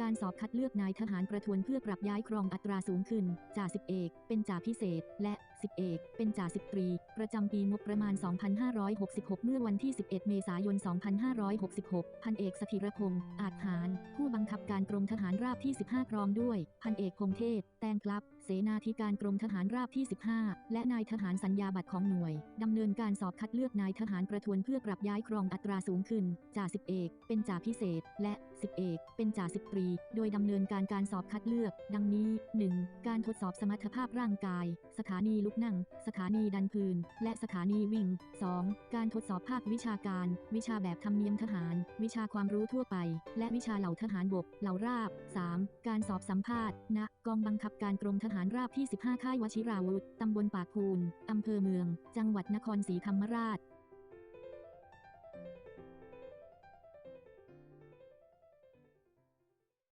การสอบคัดเลือกนายทหารประทวนเพื่อปรับย้ายครองอัตราสูงขึ้น จ่าสิบเอก เป็นจ่าพิเศษ และสิบเอก เป็นจ่าสิบตรี ประจำปีงบประมาณ 2566 เมื่อวันที่ 11 เมษายน 2566 พันเอกสถิรพงษ์อาจหาร ผู้บังคับการกรมทหารราบที่ 15พร้อมด้วย พันเอกพงเทพแตงกลับ เสนาธิการกรมทหารราบที่ 15 และนายทหารสัญญาบัตรของหน่วยดำเนินการสอบคัดเลือกนายทหารประทวนเพื่อปรับย้ายครองอัตราสูงขึ้น จ่าสิบเอก เป็นจ่าพิเศษ และสิบเอก เป็นจ่าสิบตรีโดยดำเนินการการสอบคัดเลือก ดังนี้ 1. การทดสอบสมรรถภาพร่างกาย สถานีลุกนั่ง สถานีดันพื้น และสถานีวิ่ง 2. การทดสอบภาควิชาการ วิชาแบบธรรมเนียมทหาร วิชาความรู้ทั่วไป และวิชาเหล่าทหารบก เหล่าราบ 3. การสอบสัมภาษณ์ณกองบังคับการกรมทหารราบที่ 15 ค่ายวชิราวุธตำบลปากพูนอำเภอเมือง จังหวัดนครศรีธรรมราช